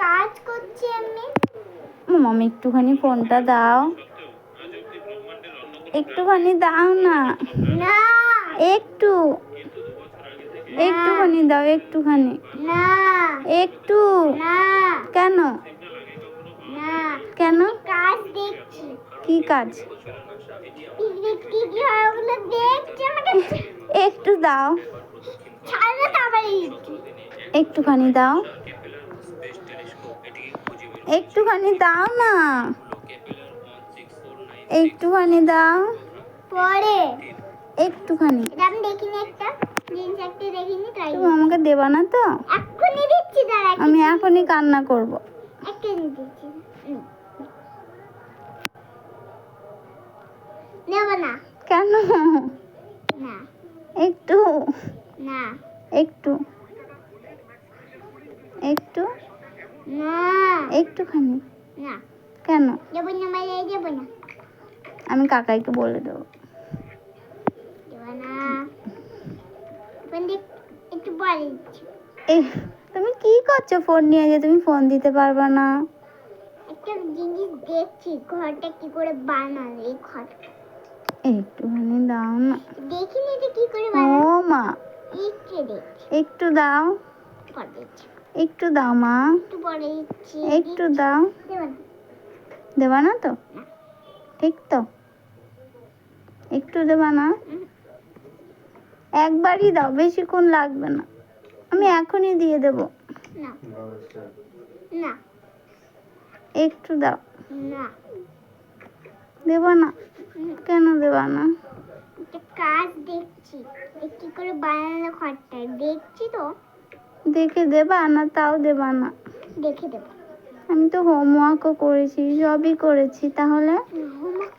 কাজ করছি আমি। মামি একটুখানি ফোনটা দাও। একটুখানি দাও না। না। একটু। একটুখানি দাও একটুখানি। না। একটু। না। কেন? না। কেন? কাজ দেখছি? কি কাজ? কি কি হয় ওগুলো দেখছি আমাকে? একটু দাও। তারপরে একটুখানি দাও। একটুখানি দাও না। একটুখানি দাও। পরে। একটুখানি। আমি দেখিনি একটা। জিনিস একটা দেখিনি তাই। তুমি আমাকে দেবা না তো? এক্ষুনি দিচ্ছি দাঁড়া আমি এখনই কান্না করব। এক্ষুনি দিচ্ছি। নেব না। কেন? না। একটু। না। একটু। একটু। একটুখানি। না। কেন? যাব না বাইরে যাব না। আমি কাকাইকে বলে দেবো। তুমি কি করছ ফোন নিয়ে? যে তুমি ফোন দিতে পারবে না। একটা জিনিস দেখছি ঘরটা কি করে বানালো এই ঘরটা একটুখানি দাও না। দেখিনি এটা কি করে ও মা। একটু দাও। পরে একটু দাও মা। একটু পরে দিচ্ছি। একটু দাও। দেবো না? তো? ঠিক তো। একটু দেবা না? একবারই দাও বেশিক্ষণ লাগবে না। আমি এখনই দিয়ে দেব। না। না। একটু দাও। না। দেবা না? কেন দেবা না? একটা কাজ দেখছি। কি করে বানালো ঘরটা দেখছি তো। দেখে দেবা না তাও দেবা না? দেখে দেবা। আমি তো হোমওয়ার্কও করেছি সবই করেছি তাহলে? হোমওয়ার্ক